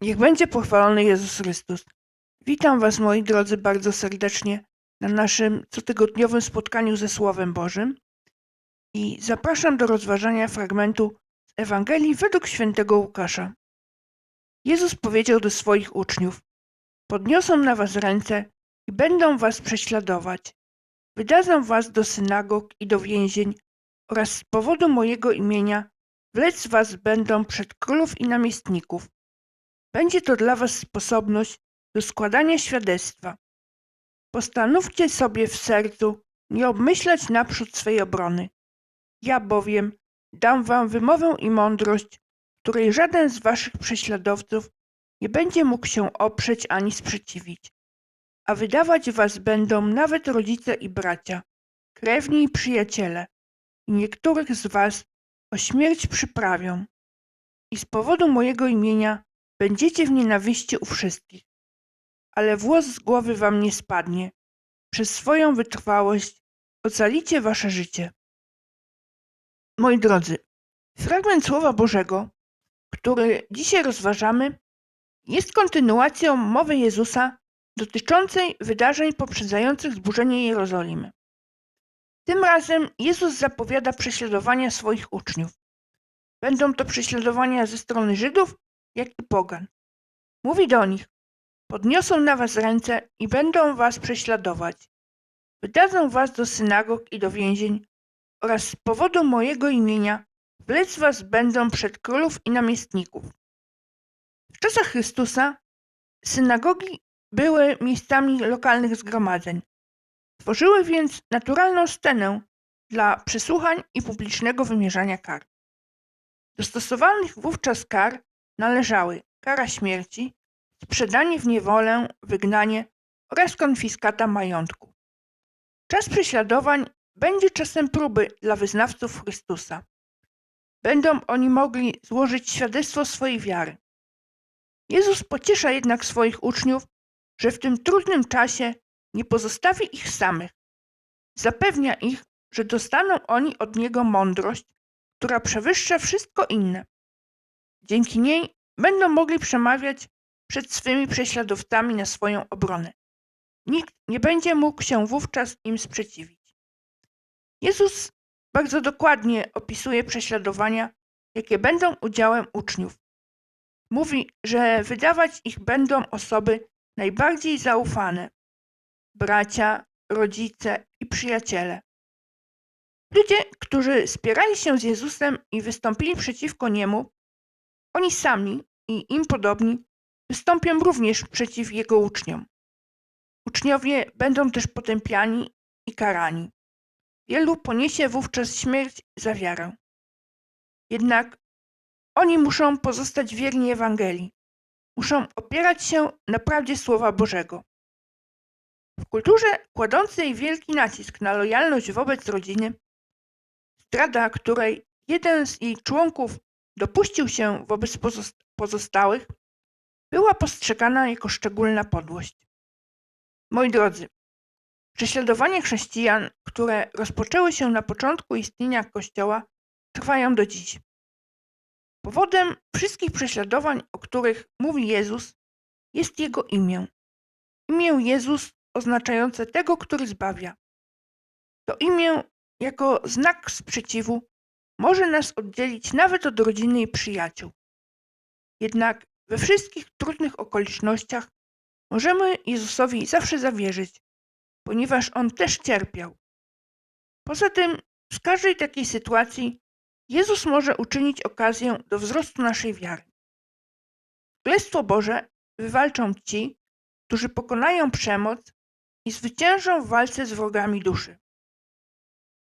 Niech będzie pochwalony Jezus Chrystus. Witam Was, moi drodzy, bardzo serdecznie na naszym cotygodniowym spotkaniu ze Słowem Bożym i zapraszam do rozważania fragmentu z Ewangelii według świętego Łukasza. Jezus powiedział do swoich uczniów: Podniosą na Was ręce i będą Was prześladować. Wydadzą Was do synagog i do więzień oraz z powodu mojego imienia wlec Was będą przed królów i namiestników. Będzie to dla Was sposobność do składania świadectwa. Postanówcie sobie w sercu nie obmyślać naprzód swej obrony. Ja bowiem dam Wam wymowę i mądrość, której żaden z Waszych prześladowców nie będzie mógł się oprzeć ani sprzeciwić. A wydawać Was będą nawet rodzice i bracia, krewni i przyjaciele, i niektórych z Was o śmierć przyprawią. I z powodu mojego imienia Będziecie w nienawiści u wszystkich, ale włos z głowy wam nie spadnie. Przez swoją wytrwałość ocalicie wasze życie. Moi drodzy, fragment Słowa Bożego, który dzisiaj rozważamy, jest kontynuacją mowy Jezusa dotyczącej wydarzeń poprzedzających zburzenie Jerozolimy. Tym razem Jezus zapowiada prześladowania swoich uczniów. Będą to prześladowania ze strony Żydów jak i pogan. Mówi do nich: Podniosą na was ręce i będą was prześladować. Wydadzą was do synagog i do więzień oraz z powodu mojego imienia wlec was będą przed królów i namiestników. W czasach Chrystusa synagogi były miejscami lokalnych zgromadzeń. Tworzyły więc naturalną scenę dla przesłuchań i publicznego wymierzania kar. Do stosowanych wówczas kar należały kara śmierci, sprzedanie w niewolę, wygnanie oraz konfiskata majątku. Czas prześladowań będzie czasem próby dla wyznawców Chrystusa. Będą oni mogli złożyć świadectwo swojej wiary. Jezus pociesza jednak swoich uczniów, że w tym trudnym czasie nie pozostawi ich samych. Zapewnia ich, że dostaną oni od Niego mądrość, która przewyższa wszystko inne. Dzięki niej będą mogli przemawiać przed swymi prześladowcami na swoją obronę. Nikt nie będzie mógł się wówczas im sprzeciwić. Jezus bardzo dokładnie opisuje prześladowania, jakie będą udziałem uczniów. Mówi, że wydawać ich będą osoby najbardziej zaufane bracia, rodzice i przyjaciele. Ludzie, którzy spierali się z Jezusem i wystąpili przeciwko niemu, oni sami i im podobni wystąpią również przeciw jego uczniom. Uczniowie będą też potępiani i karani. Wielu poniesie wówczas śmierć za wiarę. Jednak oni muszą pozostać wierni Ewangelii. Muszą opierać się na prawdzie Słowa Bożego. W kulturze kładącej wielki nacisk na lojalność wobec rodziny, zdrada której jeden z jej członków dopuścił się wobec pozostałych, była postrzegana jako szczególna podłość. Moi drodzy, prześladowania chrześcijan, które rozpoczęły się na początku istnienia Kościoła, trwają do dziś. Powodem wszystkich prześladowań, o których mówi Jezus, jest Jego imię. Imię Jezus oznaczające tego, który zbawia. To imię jako znak sprzeciwu może nas oddzielić nawet od rodziny i przyjaciół. Jednak we wszystkich trudnych okolicznościach możemy Jezusowi zawsze zawierzyć, ponieważ On też cierpiał. Poza tym, w każdej takiej sytuacji Jezus może uczynić okazję do wzrostu naszej wiary. Królestwo Boże wywalczą ci, którzy pokonają przemoc i zwyciężą w walce z wrogami duszy.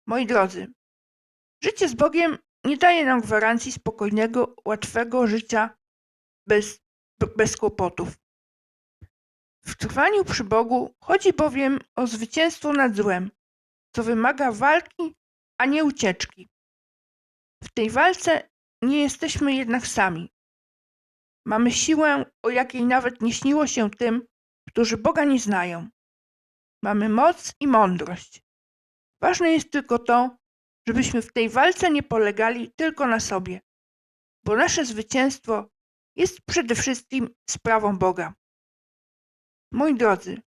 Moi drodzy, Życie z Bogiem nie daje nam gwarancji spokojnego, łatwego życia bez, bez kłopotów. W trwaniu przy Bogu chodzi bowiem o zwycięstwo nad złem, co wymaga walki, a nie ucieczki. W tej walce nie jesteśmy jednak sami. Mamy siłę, o jakiej nawet nie śniło się tym, którzy Boga nie znają. Mamy moc i mądrość. Ważne jest tylko to, żebyśmy w tej walce nie polegali tylko na sobie, bo nasze zwycięstwo jest przede wszystkim sprawą Boga. Moi drodzy,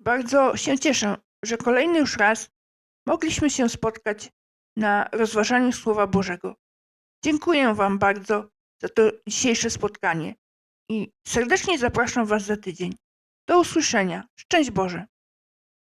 bardzo się cieszę, że kolejny już raz mogliśmy się spotkać na rozważaniu Słowa Bożego. Dziękuję Wam bardzo za to dzisiejsze spotkanie i serdecznie zapraszam Was za tydzień. Do usłyszenia. Szczęść Boże.